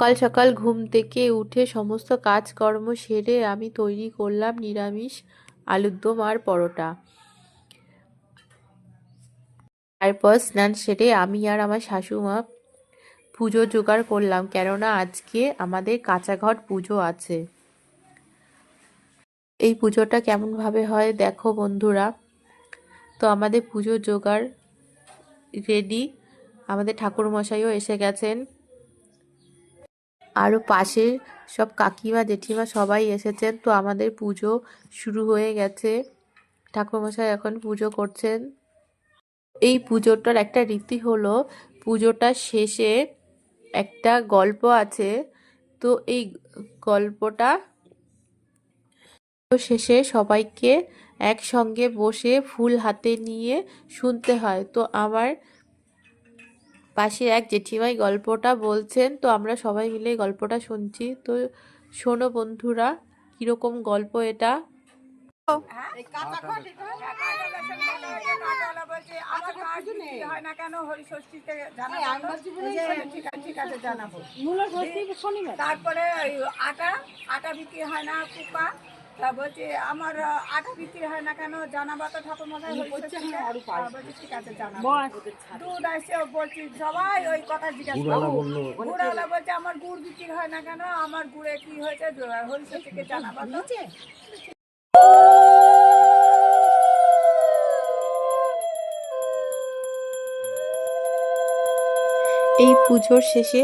সকাল সকাল ঘুম থেকে উঠে সমস্ত কাজকর্ম সেরে আমি তৈরি করলাম নিরামিষ আলুর দম আর পরোটা। তারপর স্নান সেরে আমি আর আমার শাশুমা পুজো জোগাড় করলাম, কেননা আজকে আমাদের কাঁচাঘট পুজো আছে। এই পুজোটা কেমনভাবে হয় দেখো বন্ধুরা। তো আমাদের পুজো জোগাড় রেডি। আমাদের ঠাকুরমশাইও এসে গেছেন। আরও পাশে সব কাকিমা, জেঠিমা সবাই এসেছেন। তো আমাদের পুজো শুরু হয়ে গেছে। ঠাকুরমশাই এখন পুজো করছেন। এই পুজোটার একটা রীতি হলো, পুজোটা শেষে একটা গল্প আছে। তো এই গল্পটা শেষে সবাইকে একসঙ্গে বসে ফুল হাতে নিয়ে শুনতে হয়। তো আমার পাশে এক জেঠিমাই গল্পটা বলছেন তো আমরা সবাই মিলে গল্পটা শুনছি তো শোনো বন্ধুরা কীরকম গল্প এটা হয়। হয়। তারপরে আটা আটা বিক্রি হয় না কুপা তা বলছে আমার আটা বিক্রি হয় না কেন? জানাব তো ঠাকুর মশাই বলছে ঠিক আছে জানাব। দুধ আসে বলছি সবাই ওই কথা জিজ্ঞাসা করব গুড়াওয়ালা বলছে আমার গুড় বিক্রি হয় না কেন? আমার গুড়ে কি হয়েছে? হরিষষ্ঠীকে জানাব তো। এই পুজোর শেষে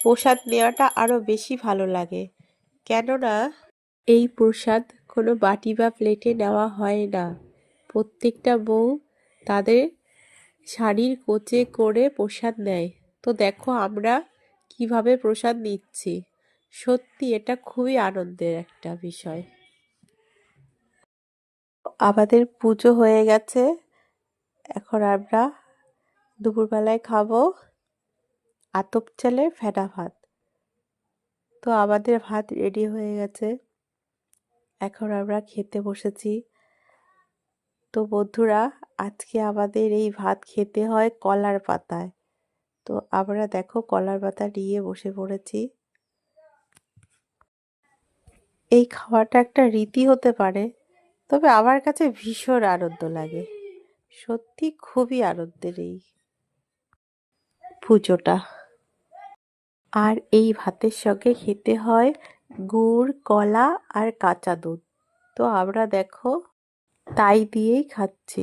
প্রসাদ নেওয়াটা আরও বেশি ভালো লাগে। কেননা এই প্রসাদ কোনো বাটি বা প্লেটে নেওয়া হয় না। প্রত্যেকটা বউ তাদের শাড়ির কোচে করে প্রসাদ নেয়। তো দেখো আমরা কীভাবে প্রসাদ নিচ্ছি। সত্যি এটা খুবই আনন্দের একটা বিষয়। আমাদের পুজো হয়ে গেছে। এখন আমরা দুপুরবেলায় খাব আতপ চালের ফেনা ভাত। তো আমাদের ভাত রেডি হয়ে গেছে। এখন আমরা খেতে বসেছি। তো বন্ধুরা, আজকে আমাদের এই ভাত খেতে হয় কলার পাতায়। তো আমরা দেখো কলার পাতা নিয়ে বসে পড়েছি। এই খাওয়াটা একটা রীতি হতে পারে, তবে আমার কাছে ভীষণ আনন্দ লাগে। সত্যি খুবই আনন্দের এই পুজোটা। আর এই ভাতের সঙ্গে খেতে হয় গুড় কলা আর কাঁচা দুধ। তো আমরা দেখো তাই দিয়েই খাচ্ছি।